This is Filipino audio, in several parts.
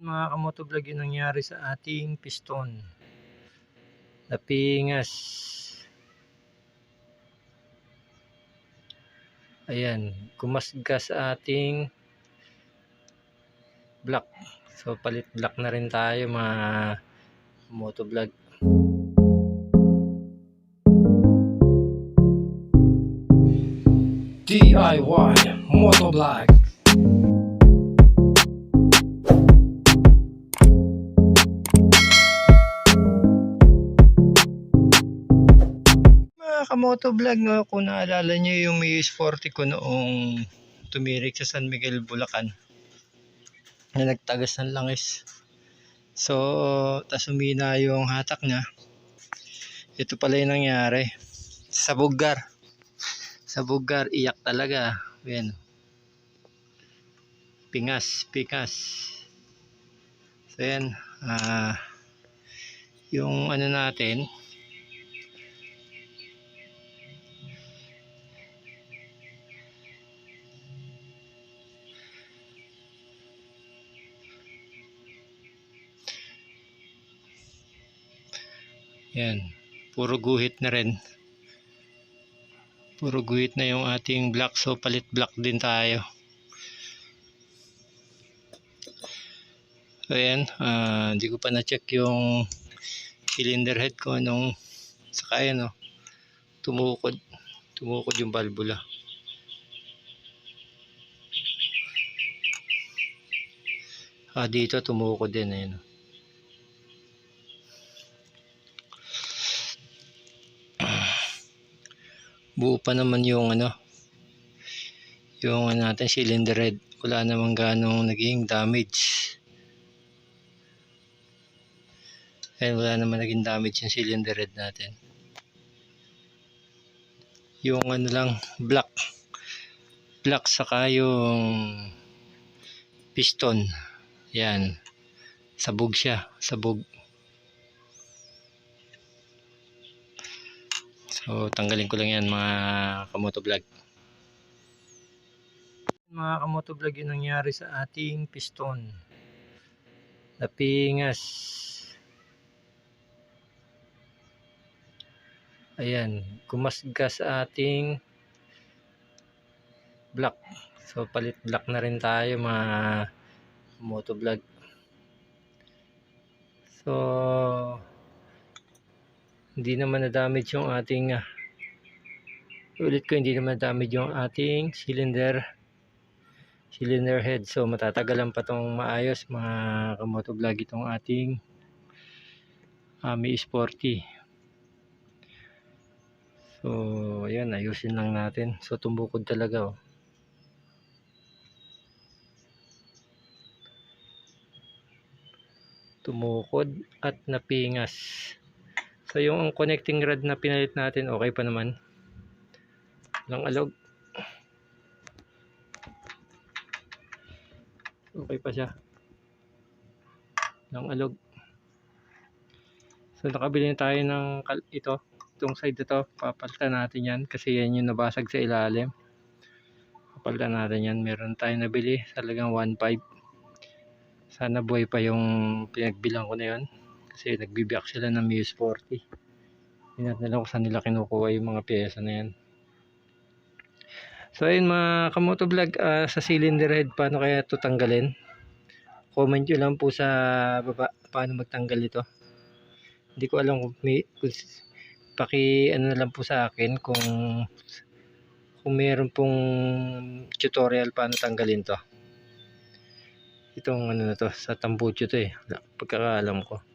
Mga kamotovlog yung nangyari sa ating piston. Napingas. Ayan, kumasga sa ating block. So palit block na rin tayo mga motovlog. DIY Motovlog Mga kamotovlog, no, kung naalala nyo yung Miyus 40 ko noong tumirik sa San Miguel, Bulacan na nagtagas ng langis. So, tas umina yung hatak niya. Ito pala yung nangyari. Sa bugar. Sa bugar, iyak talaga. Yan. Pingas, pingas. So, yan. Ah, yung ano natin, Yan. Puro guhit na rin. Puro guhit na yung ating black. So, palit black din tayo. So, yan. Hindi ko pa na-check yung cylinder head ko nung saka yan, oh, tumukod. Tumukod yung valvula. Ah, dito tumukod din. Ayun. oh. Buo pa naman yung ano yung ano natin cylinder head. Wala namang ganong naging damage. Ayan, wala naman naging damage yung cylinder head natin. Yung ano lang black. Black saka yung piston. Yan. Sabog siya. Sabog So, tanggalin ko lang yan mga kamotovlog. Mga kamotovlog yung nangyari sa ating piston. Napingas. Ayan, kumasga sa ating block. So, palit block na rin tayo mga motovlog. So, hindi naman na-damage yung ating ah, ulit ko hindi naman damage yung ating cylinder. Cylinder head. So matatagalan pa tong maayos mga kamoto vlog itong ating Ami Sporty. So ayan ayusin lang natin. So tumbukod talaga oh. tumukod at napingas So yung connecting rod na pinalit natin okay pa naman. Lang alog. Okay pa siya. Lang alog. So nakabili na tayo ng ito, itong side ito, papalitan natin 'yan kasi yan yung nabasag sa ilalim. Papalitan natin 'yan. Meron tayong nabili, talagang 1.5. Sana buhay pa yung pinagbilang ko na 'yon kasi nagbibiyak sila ng Muse 40 hindi natin alam kung saan nila kinukuha yung mga pyesa na yan. So ayun mga kamoto vlog ah, sa cylinder head paano kaya ito tanggalin? Comment nyo lang po sa baba paano magtanggal ito. Hindi ko alam kung may kung, paki ano na lang po sa akin kung kung meron pong tutorial paano tanggalin to. Itong ano na to sa tambucho to eh pagkakaalam ko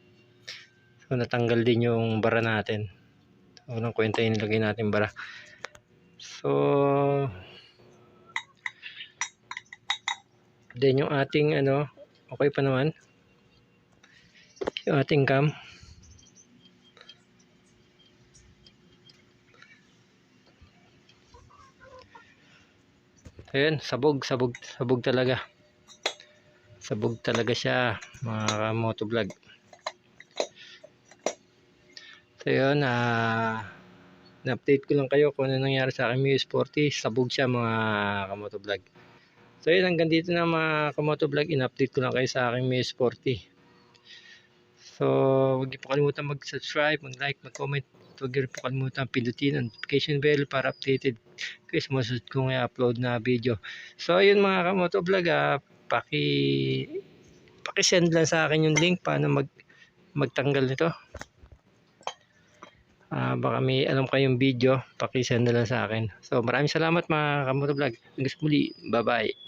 So, natanggal din yung bara natin. Unang kwenta yung nilagay natin bara. So, then yung ating ano, okay pa naman. Yung ating cam. Ayun, sabog, sabog, sabog talaga. Sabog talaga siya, mga motovlog. So yun, ah, na-update ko lang kayo kung ano nangyari sa aking Muse 40. Sabog siya mga kamotovlog. So yun, hanggang dito na mga kamoto vlog. In-update ko lang kayo sa aking May 40. So, huwag niyo po kalimutan mag-subscribe, mag-like, mag-comment. Huwag niyo po kalimutan pindutin ang notification bell para updated kayo sa mga susunod kong i-upload na video. So, yun mga kamoto vlog, ah, paki paki-send lang sa akin yung link paano mag magtanggal nito. Ah, baka may alam kayong video, paki-send na lang sa akin. So, maraming salamat mga kamoto vlog. Hanggang muli. Bye-bye.